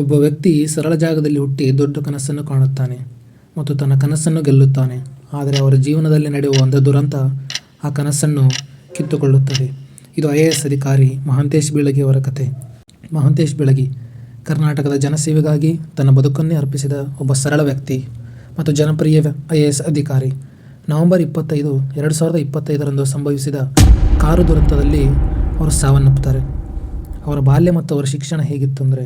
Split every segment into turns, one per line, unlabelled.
ಒಬ್ಬ ವ್ಯಕ್ತಿ ಸರಳ ಜಾಗದಲ್ಲಿ ಹುಟ್ಟಿ ದೊಡ್ಡ ಕನಸನ್ನು ಕಾಣುತ್ತಾನೆ ಮತ್ತು ತನ್ನ ಕನಸನ್ನು ಗೆಲ್ಲುತ್ತಾನೆ. ಆದರೆ ಅವರ ಜೀವನದಲ್ಲಿ ನಡೆಯುವ ಒಂದು ದುರಂತ ಆ ಕನಸನ್ನು ಕಿತ್ತುಕೊಳ್ಳುತ್ತದೆ. ಇದು ಐ ಎ ಎಸ್ ಅಧಿಕಾರಿ ಮಹಾಂತೇಶ್ ಬೀಳಗಿ ಅವರ ಕತೆ. ಮಹಾಂತೇಶ್ ಬೀಳಗಿ, ಕರ್ನಾಟಕದ ಜನಸೇವೆಗಾಗಿ ತನ್ನ ಬದುಕನ್ನೇ ಅರ್ಪಿಸಿದ ಒಬ್ಬ ಸರಳ ವ್ಯಕ್ತಿ ಮತ್ತು ಜನಪ್ರಿಯ ಐ ಎ ಎಸ್ ಅಧಿಕಾರಿ. ನವೆಂಬರ್ ಇಪ್ಪತ್ತೈದು, ಎರಡು ಸಾವಿರದ ಇಪ್ಪತ್ತೈದರಂದು ಸಂಭವಿಸಿದ ಕಾರು ದುರಂತದಲ್ಲಿ ಅವರು ಸಾವನ್ನಪ್ಪುತ್ತಾರೆ ಅವರ ಬಾಲ್ಯ ಮತ್ತು ಅವರ ಶಿಕ್ಷಣ ಹೇಗಿತ್ತು ಅಂದರೆ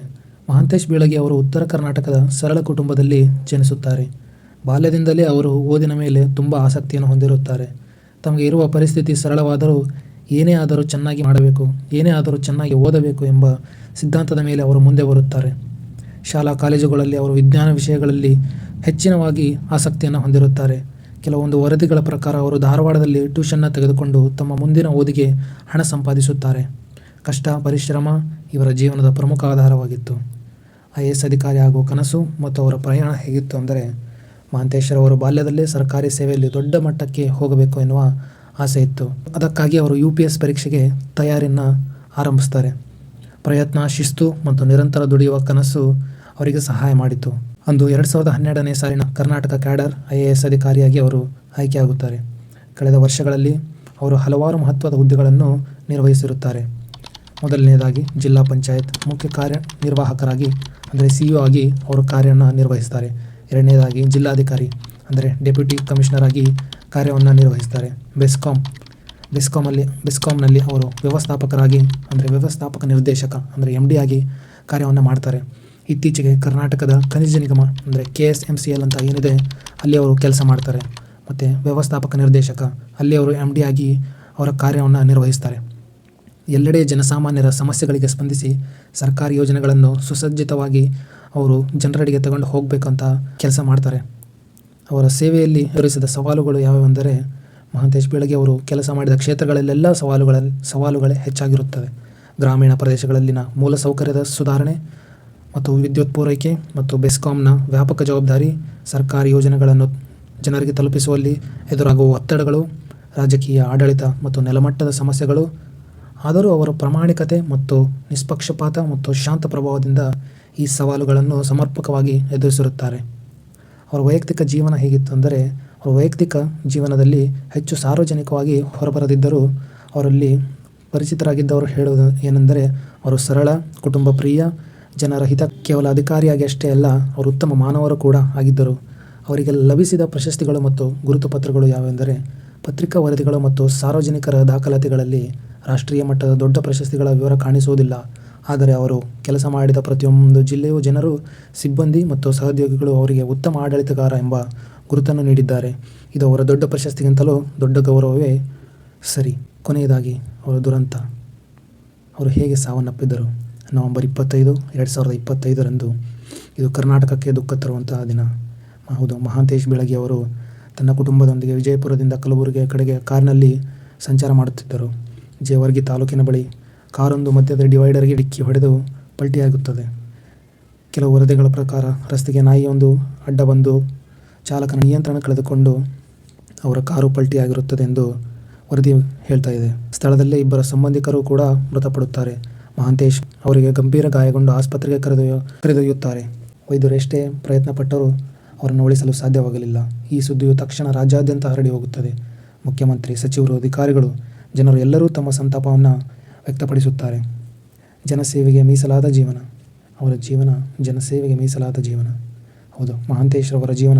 ಮಹಾಂತೇಶ್ ಬೀಳಗಿ ಅವರು ಉತ್ತರ ಕರ್ನಾಟಕದ ಸರಳ ಕುಟುಂಬದಲ್ಲಿ ಜನಿಸುತ್ತಾರೆ. ಬಾಲ್ಯದಿಂದಲೇ ಅವರು ಓದಿನ ಮೇಲೆ ತುಂಬ ಆಸಕ್ತಿಯನ್ನು ಹೊಂದಿರುತ್ತಾರೆ. ತಮಗೆ ಇರುವ ಪರಿಸ್ಥಿತಿ ಸರಳವಾದರೂ ಏನೇ ಆದರೂ ಚೆನ್ನಾಗಿ ಮಾಡಬೇಕು, ಏನೇ ಆದರೂ ಚೆನ್ನಾಗಿ ಓದಬೇಕು ಎಂಬ ಸಿದ್ಧಾಂತದ ಮೇಲೆ ಅವರು ಮುಂದೆ ಬರುತ್ತಾರೆ. ಶಾಲಾ ಕಾಲೇಜುಗಳಲ್ಲಿ ಅವರು ವಿಜ್ಞಾನ ವಿಷಯಗಳಲ್ಲಿ ಹೆಚ್ಚಿನವಾಗಿ ಆಸಕ್ತಿಯನ್ನು ಹೊಂದಿರುತ್ತಾರೆ. ಕೆಲವೊಂದು ವರದಿಗಳ ಪ್ರಕಾರ ಅವರು ಧಾರವಾಡದಲ್ಲಿ ಟ್ಯೂಷನ್ನ ತೆಗೆದುಕೊಂಡು ತಮ್ಮ ಮುಂದಿನ ಓದಿಗೆ ಹಣ ಸಂಪಾದಿಸುತ್ತಾರೆ. ಕಷ್ಟ, ಪರಿಶ್ರಮ ಇವರ ಜೀವನದ ಪ್ರಮುಖ ಆಧಾರವಾಗಿತ್ತು. ಐ ಎಸ್ ಅಧಿಕಾರಿ ಆಗುವ ಕನಸು ಮತ್ತು ಅವರ ಪ್ರಯಾಣ ಹೇಗಿತ್ತು ಅಂದರೆ ಮಹಾಂತೇಶ್ವರವರು ಬಾಲ್ಯದಲ್ಲೇ ಸರ್ಕಾರಿ ಸೇವೆಯಲ್ಲಿ ದೊಡ್ಡ ಮಟ್ಟಕ್ಕೆ ಹೋಗಬೇಕು ಎನ್ನುವ ಆಸೆ ಇತ್ತು. ಅದಕ್ಕಾಗಿ ಅವರು ಯು ಪಿ ಎಸ್ ಪರೀಕ್ಷೆಗೆ ತಯಾರಿಯನ್ನು ಆರಂಭಿಸ್ತಾರೆ. ಪ್ರಯತ್ನ, ಶಿಸ್ತು ಮತ್ತು ನಿರಂತರ ದುಡಿಯುವ ಕನಸು ಅವರಿಗೆ ಸಹಾಯ ಮಾಡಿತು. ಅಂದು ಎರಡು ಸಾವಿರದ ಹನ್ನೆರಡನೇ ಸಾಲಿನ Karnataka cadre I A S ಅಧಿಕಾರಿಯಾಗಿ ಅವರು ಆಯ್ಕೆಯಾಗುತ್ತಾರೆ. ಕಳೆದ ವರ್ಷಗಳಲ್ಲಿ ಅವರು ಹಲವಾರು ಮಹತ್ವದ ಹುದ್ದೆಗಳನ್ನು ನಿರ್ವಹಿಸಿರುತ್ತಾರೆ. ಮೊದಲನೇದಾಗಿ ಜಿಲ್ಲಾ ಪಂಚಾಯತ್ ಮುಖ್ಯ ಕಾರ್ಯನಿರ್ವಾಹಕರಾಗಿ, ಅಂದರೆ ಸಿ ಯು ಆಗಿ ಅವರು ಕಾರ್ಯವನ್ನು ನಿರ್ವಹಿಸ್ತಾರೆ. ಎರಡನೇದಾಗಿ ಜಿಲ್ಲಾಧಿಕಾರಿ, ಅಂದರೆ ಡೆಪ್ಯೂಟಿ ಕಮಿಷನರ್ ಆಗಿ ಕಾರ್ಯವನ್ನು ನಿರ್ವಹಿಸ್ತಾರೆ. ಬೆಸ್ಕಾಂ ಬೆಸ್ಕಾಮಲ್ಲಿ ಬೆಸ್ಕಾಂನಲ್ಲಿ ಅವರು ವ್ಯವಸ್ಥಾಪಕರಾಗಿ, ಅಂದರೆ ವ್ಯವಸ್ಥಾಪಕ ನಿರ್ದೇಶಕ, ಅಂದರೆ ಎಂ ಡಿ ಆಗಿ ಕಾರ್ಯವನ್ನು ಮಾಡ್ತಾರೆ. ಇತ್ತೀಚೆಗೆ ಕರ್ನಾಟಕದ ಖನಿಜ ನಿಗಮ, ಅಂದರೆ K S M C L ಅಂತ ಏನಿದೆ, ಅಲ್ಲಿ ಅವರು ಕೆಲಸ ಮಾಡ್ತಾರೆ. ಮತ್ತು ವ್ಯವಸ್ಥಾಪಕ ನಿರ್ದೇಶಕ, ಅಲ್ಲಿ ಅವರು ಎಂ ಡಿ ಆಗಿ ಅವರ ಕಾರ್ಯವನ್ನು ನಿರ್ವಹಿಸ್ತಾರೆ. ಎಲ್ಲೆಡೆ ಜನಸಾಮಾನ್ಯರ ಸಮಸ್ಯೆಗಳಿಗೆ ಸ್ಪಂದಿಸಿ ಸರ್ಕಾರಿ ಯೋಜನೆಗಳನ್ನು ಸುಸಜ್ಜಿತವಾಗಿ ಅವರು ಜನರಡಿಗೆ ತಗೊಂಡು ಹೋಗಬೇಕಂತ ಕೆಲಸ ಮಾಡ್ತಾರೆ. ಅವರ ಸೇವೆಯಲ್ಲಿ ಎದುರಿಸಿದ ಸವಾಲುಗಳು ಯಾವ್ಯಾವೆಂದರೆ ಮಹಾಂತೇಶ್ ಬೆಳಗ್ಗೆ ಅವರು ಕೆಲಸ ಮಾಡಿದ ಕ್ಷೇತ್ರಗಳಲ್ಲೆಲ್ಲ ಸವಾಲುಗಳಲ್ಲಿ ಸವಾಲುಗಳೇ ಹೆಚ್ಚಾಗಿರುತ್ತವೆ. ಗ್ರಾಮೀಣ ಪ್ರದೇಶಗಳಲ್ಲಿನ ಮೂಲಸೌಕರ್ಯದ ಸುಧಾರಣೆ ಮತ್ತು ವಿದ್ಯುತ್ ಪೂರೈಕೆ ಮತ್ತು ಬೆಸ್ಕಾಂನ ವ್ಯಾಪಕ ಜವಾಬ್ದಾರಿ ಸರ್ಕಾರಿ ಯೋಜನೆಗಳನ್ನು ಜನರಿಗೆ ತಲುಪಿಸುವಲ್ಲಿ ಎದುರಾಗುವ ಒತ್ತಡಗಳು, ರಾಜಕೀಯ ಆಡಳಿತ ಮತ್ತು ನೆಲಮಟ್ಟದ ಸಮಸ್ಯೆಗಳು ಆದರೂ ಅವರ ಪ್ರಾಮಾಣಿಕತೆ ಮತ್ತು ನಿಷ್ಪಕ್ಷಪಾತ ಮತ್ತು ಶಾಂತ ಪ್ರಭಾವದಿಂದ ಈ ಸವಾಲುಗಳನ್ನು ಸಮರ್ಪಕವಾಗಿ ಎದುರಿಸಿರುತ್ತಾರೆ. ಅವರ ವೈಯಕ್ತಿಕ ಜೀವನ ಹೇಗಿತ್ತು ಅಂದರೆ, ಅವರ ವೈಯಕ್ತಿಕ ಜೀವನದಲ್ಲಿ ಹೆಚ್ಚು ಸಾರ್ವಜನಿಕವಾಗಿ ಹೊರಬರದಿದ್ದರೂ, ಅವರಲ್ಲಿ ಪರಿಚಿತರಾಗಿದ್ದವರು ಹೇಳುವುದು ಏನೆಂದರೆ, ಅವರು ಸರಳ ಕುಟುಂಬ ಪ್ರಿಯ ಜನರ ಹಿತ ಕೇವಲ ಅಧಿಕಾರಿಯಾಗಿ ಅಷ್ಟೇ ಅಲ್ಲ, ಅವರು ಉತ್ತಮ ಮಾನವರು ಕೂಡ ಆಗಿದ್ದರು. ಅವರಿಗೆ ಲಭಿಸಿದ ಪ್ರಶಸ್ತಿಗಳು ಮತ್ತು ಗುರುತು ಪತ್ರಗಳು ಯಾವೆಂದರೆ ಪತ್ರಿಕಾ ವರದಿಗಳು ಮತ್ತು ಸಾರ್ವಜನಿಕರ ದಾಖಲಾತಿಗಳಲ್ಲಿ ರಾಷ್ಟ್ರೀಯ ಮಟ್ಟದ ದೊಡ್ಡ ಪ್ರಶಸ್ತಿಗಳ ವಿವರ ಕಾಣಿಸುವುದಿಲ್ಲ. ಆದರೆ ಅವರು ಕೆಲಸ ಮಾಡಿದ ಪ್ರತಿಯೊಂದು ಜಿಲ್ಲೆಯೂ ಜನರು, ಸಿಬ್ಬಂದಿ ಮತ್ತು ಸಹೋದ್ಯೋಗಿಗಳು ಅವರಿಗೆ ಉತ್ತಮ ಆಡಳಿತಗಾರ ಎಂಬ ಗುರುತನ್ನು ನೀಡಿದ್ದಾರೆ. ಇದು ಅವರ ದೊಡ್ಡ ಪ್ರಶಸ್ತಿಗಿಂತಲೂ ದೊಡ್ಡ ಗೌರವವೇ ಸರಿ. ಕೊನೆಯದಾಗಿ ಅವರ ದುರಂತ. ಅವರು ಹೇಗೆ ಸಾವನ್ನಪ್ಪಿದ್ದರು? ನವೆಂಬರ್ ಇಪ್ಪತ್ತೈದು, ಎರಡು ಸಾವಿರದ ಇಪ್ಪತ್ತೈದರಂದು ಇದು ಕರ್ನಾಟಕಕ್ಕೆ ದುಃಖ ತರುವಂತಹ ದಿನ. ಹೌದು, ಮಹಾಂತೇಶ್ ಬೆಳಗ್ಗೆ ಅವರು ತನ್ನ ಕುಟುಂಬದೊಂದಿಗೆ ವಿಜಯಪುರದಿಂದ ಕಲಬುರಗಿಯ ಕಡೆಗೆ ಕಾರಿನಲ್ಲಿ ಸಂಚಾರ ಮಾಡುತ್ತಿದ್ದರು. ಜೇವರ್ಗಿ ತಾಲೂಕಿನ ಬಳಿ ಕಾರೊಂದು ಮಧ್ಯದ ಡಿವೈಡರ್ಗೆ ಡಿಕ್ಕಿ ಹೊಡೆದು ಪಲ್ಟಿಯಾಗುತ್ತದೆ. ಕೆಲವು ವರದಿಗಳ ಪ್ರಕಾರ ರಸ್ತೆಗೆ ನಾಯಿಯೊಂದು ಅಡ್ಡ ಬಂದು ಚಾಲಕನ ನಿಯಂತ್ರಣ ಕಳೆದುಕೊಂಡು ಅವರ ಕಾರು ಪಲ್ಟಿಯಾಗಿರುತ್ತದೆ ಎಂದು ವರದಿ ಹೇಳ್ತಾ ಇದೆ. ಸ್ಥಳದಲ್ಲೇ ಇಬ್ಬರ ಸಂಬಂಧಿಕರು ಕೂಡ ಮೃತಪಡುತ್ತಾರೆ. ಮಹಾಂತೇಶ್ ಅವರಿಗೆ ಗಂಭೀರ ಗಾಯಗೊಂಡು ಆಸ್ಪತ್ರೆಗೆ ಕರೆದೊಯ್ಯ ಕರೆದೊಯ್ಯುತ್ತಾರೆ. ವೈದ್ಯರು ಎಷ್ಟೇ ಪ್ರಯತ್ನ ಪಟ್ಟರೂ ಅವರನ್ನು ಉಳಿಸಲು ಸಾಧ್ಯವಾಗಲಿಲ್ಲ. ಈ ಸುದ್ದಿಯು ತಕ್ಷಣ ರಾಜ್ಯಾದ್ಯಂತ ಹರಡಿ ಹೋಗುತ್ತದೆ. ಮುಖ್ಯಮಂತ್ರಿ, ಸಚಿವರು, ಅಧಿಕಾರಿಗಳು, ಜನರು ಎಲ್ಲರೂ ತಮ್ಮ ಸಂತಾಪವನ್ನು ವ್ಯಕ್ತಪಡಿಸುತ್ತಾರೆ. ಜನಸೇವೆಗೆ ಮೀಸಲಾದ ಜೀವನ. ಅವರ ಜೀವನ ಜನಸೇವೆಗೆ ಮೀಸಲಾದ ಜೀವನ. ಹೌದು ಮಹಾಂತೇಶ್ವರವರ ಜೀವನ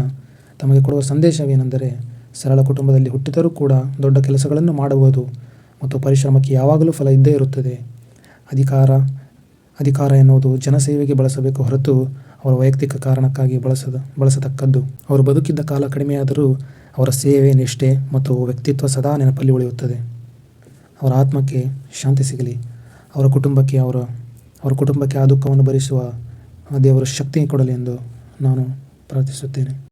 ತಮಗೆ ಕೊಡುವ ಸಂದೇಶವೇನೆಂದರೆ ಸರಳ ಕುಟುಂಬದಲ್ಲಿ ಹುಟ್ಟಿದರೂ ಕೂಡ ದೊಡ್ಡ ಕೆಲಸಗಳನ್ನು ಮಾಡಬಹುದು ಮತ್ತು ಪರಿಶ್ರಮಕ್ಕೆ ಯಾವಾಗಲೂ ಫಲ ಇದ್ದೇ ಇರುತ್ತದೆ. ಅಧಿಕಾರ ಅಧಿಕಾರ ಎನ್ನುವುದು ಜನಸೇವೆಗೆ ಬಳಸಬೇಕು ಹೊರತು ಅವರ ವೈಯಕ್ತಿಕ ಕಾರಣಕ್ಕಾಗಿ ಬಳಸದ, ಬಳಸತಕ್ಕದ್ದು. ಅವರು ಬದುಕಿದ್ದ ಕಾಲ ಕಡಿಮೆಯಾದರೂ ಅವರ ಸೇವೆ, ನಿಷ್ಠೆ ಮತ್ತು ವ್ಯಕ್ತಿತ್ವ ಸದಾ ನೆನಪಲ್ಲಿ ಉಳಿಯುತ್ತದೆ. ಅವರ ಆತ್ಮಕ್ಕೆ ಶಾಂತಿ ಸಿಗಲಿ. ಅವರ ಕುಟುಂಬಕ್ಕೆ ಅವರ ಅವರ ಕುಟುಂಬಕ್ಕೆ ಆ ದುಃಖವನ್ನು ಭರಿಸುವ ದೇವರ ಶಕ್ತಿ ಕೊಡಲಿ ಎಂದು ನಾನು ಪ್ರಾರ್ಥಿಸುತ್ತೇನೆ.